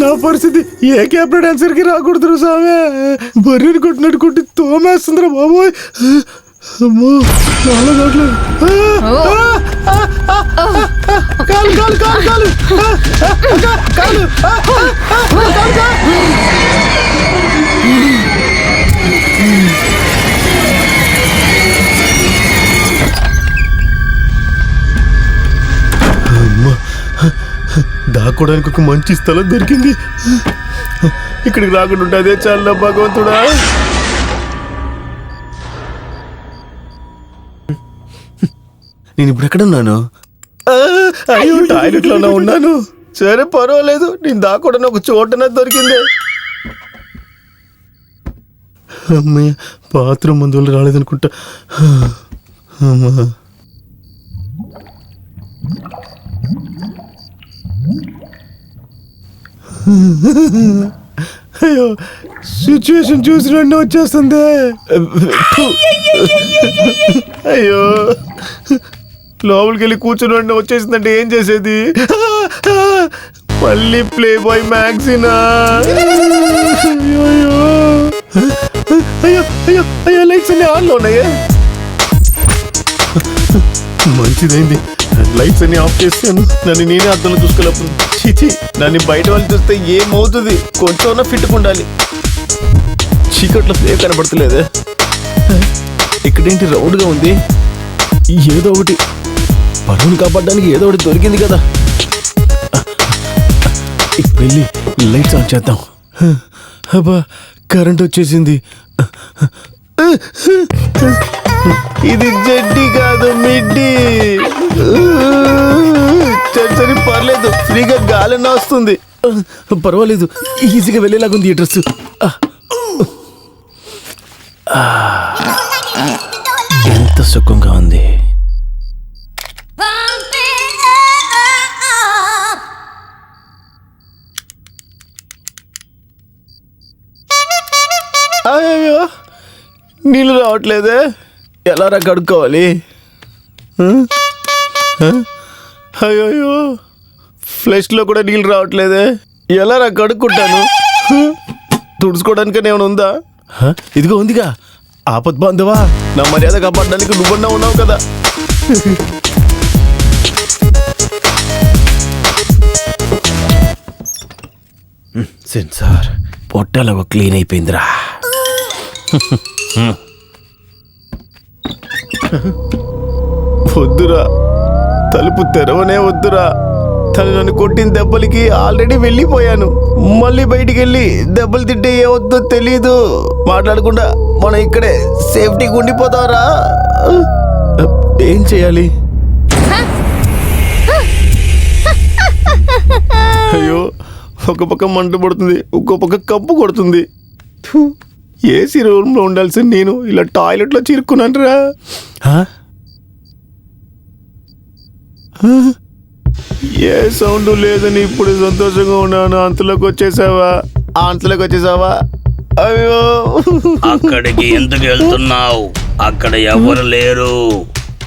నా పరిస్థితి ఏ క్యాప్టెన్ ఆన్సర్కి రాకూడదు సామె? బర్రెని కొట్టినట్టు కొట్టి తోమేస్తుందిరా బాబోయ్. అమ్మో చాలా కావట్లేదు కాలు కాలు కాలు కాలు. కాలు కాలు, దాక్కోడానికి ఒక మంచి స్థలం దొరికింది. ఇక్కడికి రాకుండా ఉంటే అదే చాలా భగవంతుడా. నేను ఇప్పుడు ఎక్కడున్నాను అయ్యో టాయిలెట్లోనే ఉన్నాను. సరే పర్వాలేదు. నేను దాక్కోవడానికి ఒక చోటనే దొరికింది. అమ్మయ్య బాత్రూమ్ మందులు రాలేదనుకుంటా. అమ్మా. అయ్యో సిచ్యువేషన్ చూసి రెండు వచ్చేస్తుంది. అయ్యో లోపలికి వెళ్ళి కూర్చుని వెంటనే వచ్చేసిందంటే ఏం చేసేది? మళ్ళీ ప్లే బాయ్ మ్యాగ్జినా అయ్యో అయ్యో. అయ్యో అయ్యో లైట్స్ అన్ని ఆన్లో ఉన్నాయే? మంచిదైంది. లైట్స్ అన్ని ఆఫ్ చేస్తాను నన్ను నేనే అర్థంలో చూసుకోలేప్పుడు చిచి నన్ను బయట వాళ్ళు చూస్తే ఏమవుతుంది? కొంచెం ఫిట్ ఉండాలి. చీకట్లో ఏం కనబడతలేదే. ఇక్కడేంటి రౌండ్గా ఉంది? ఏదో ఒకటి. పరువుని కాపాడడానికి ఏదో ఒకటి దొరికింది కదా. ఇప్పుడు వెళ్ళి లైట్స్ ఆన్ చేద్దాం. అబ్బా కరెంట్ వచ్చేసింది. ఇది జడ్డి కాదు. ఫ్రీగా వస్తుంది. పర్వాలేదు ఈజీగా వెళ్ళేలాగుంది ఈ డ్రెస్ ఎంత సుఖంగా ఉంది. అయ్యో నీళ్ళు రావట్లేదే. ఎలా రా కడుక్కోవాలి అయ్యో ఫ్లెష్లో కూడా నీళ్ళు రావట్లేదే. ఎలా రా కడుక్కుంటాను? ఆ? తుడుచుకోవడానికనే ఏమైనా ఉందా? ఇదిగో ఉందిగా. ఆపద్ బాంధవా నా మర్యాద కాపాడడానికి నువ్వన్నా ఉన్నావు కదా. సెన్సార్ పొట్టలో క్లీన్ అయిపోయిందిరా. వద్దురా. తలుపు తెరవనే వద్దురా. తను నన్ను కొట్టిన దెబ్బలకి ఆల్రెడీ వెళ్ళిపోయాను. మళ్ళీ బయటికి వెళ్ళి దెబ్బలు తింటే ఏవద్దో తెలీదు. మాట్లాడకుండా మనం ఇక్కడే సేఫ్టీగా ఉండిపోతారా? ఏం చేయాలి? అయ్యో ఒక పక్క మంట పడుతుంది ఇంకో పక్క కప్పు కొడుతుంది. ఏసీ రూమ్లో ఉండాల్సిన నేను ఇలా టాయిలెట్లో చిరుక్కున్నాను రా ఏ సౌండ్ లేదని ఇప్పుడు సంతోషంగా ఉన్నాను. అంతలోకి వచ్చేసావా? ఆ అంతలోకి వచ్చేసావా? అయ్యో. అక్కడికి ఎందుకు వెళ్తున్నావు? అక్కడ ఎవరు లేరు?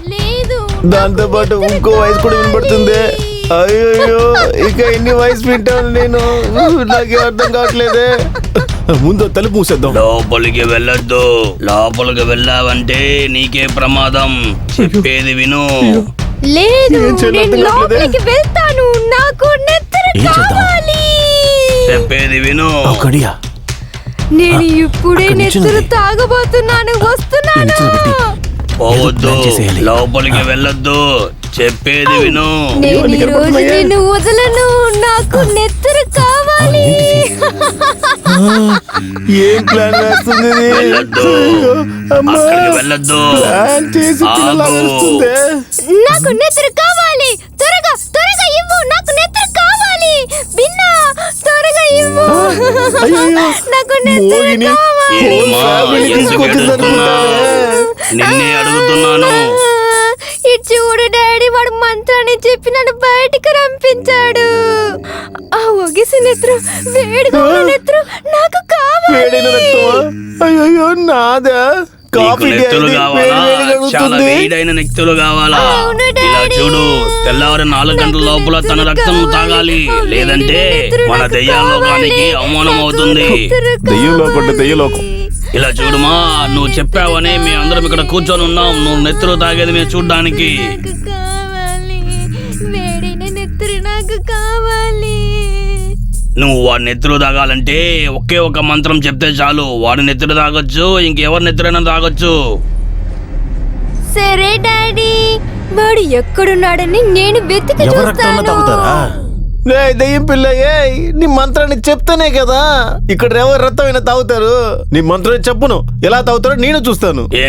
లేదు దాంతో పాటు ఇంకో వాయిస్ కూడా వినపడుతుంది. అయ్యో ఇక ఎన్ని వాయిస్ వింటాను నేను? నాకే అర్థం కావట్లేదే. ముందు తలుపు మూసేద్దాం. లోపలికి వెళ్ళొద్దు. లోపలికి వెళ్ళావంటే నీకే ప్రమాదం. చెప్పేది విను. లేదు ఏం చేయాలో నేను అర్థం కావట్లేదే. లోపలికి వెళ్తాను. నాకు ఏం చేద్దాం? కావాలి. చెప్పేది విను. కడియా నేను ఇప్పుడే అక్కడి నెత్తరు ఉంది. తాగబోతున్నాను వస్తున్నాను. పెట్టి. పోవద్దు. ప్లాన్ చేసేయాలి. లోపలికి వెళ్ళొద్దు. చెప్పేది విను. నేను ఈ రోజు. నిన్ను వదలను. నాకు నెత్తరు కావాలి. ఏం ప్లాన్ వేస్తుంది? వెళ్ళొద్దు. నాకు నెత్తరు కావాలి. త్వరగా త్వరగా ఇవ్వు. నాకు నెత్తరు కావాలి. బిన్నా త్వరగా ఇవ్వు. నాకు ఏడుస్తున్నావు? నిన్నే అడుగుతున్నాను. ఇటు చూడు డాడీ వాడు మంత్రాన్ని చెప్పి నన్ను బయటికి రంపించాడు. ఆ ఒగిసి నెత్రు వేడిగా నెత్రు నాకు వేడైన రక్తమా? అయ్యయ్యో నాదా కాఫీ కావాలా చాలా అడుగుతుంది. వేడైన నెత్తులు కావాలా ఇలా. చూడు తెల్లవారి నాలుగు గంటల లోపల తన రక్తం. తాగాలి లేదంటే మన నాకు దెయ్యాల లోకానికి కావాలి. అవమానం అవుతుంది. ఇలా చూడుమా నువ్వు చెప్పావని మీ అందరం ఇక్కడ కూర్చొని ఉన్నాం నువ్వు నెత్తులు తాగేది మేము చూడ్డానికి నాకు కావాలి నువ్వు వాడి నెత్తులు తాగాలంటే ఒకే ఒక మంత్రం చెప్తే చాలు. వాడి నెత్తులు తాగొచ్చు ఇంకెవరి నెత్తులైనా తాగొచ్చు. సరే డాడీ వాడు ఎక్కడున్నాడని నేను వెతికి ఎవరు తాగుతారా? దెయ్యం పిల్ల ఏయ్ నీ మంత్రాన్ని చెప్తానే కదా. ఇక్కడ ఎవరు రక్తమైనా తాగుతారు? నీ మంత్రాన్ని చెప్పును. ఎలా తాగుతారో నేను చూస్తాను. ఏ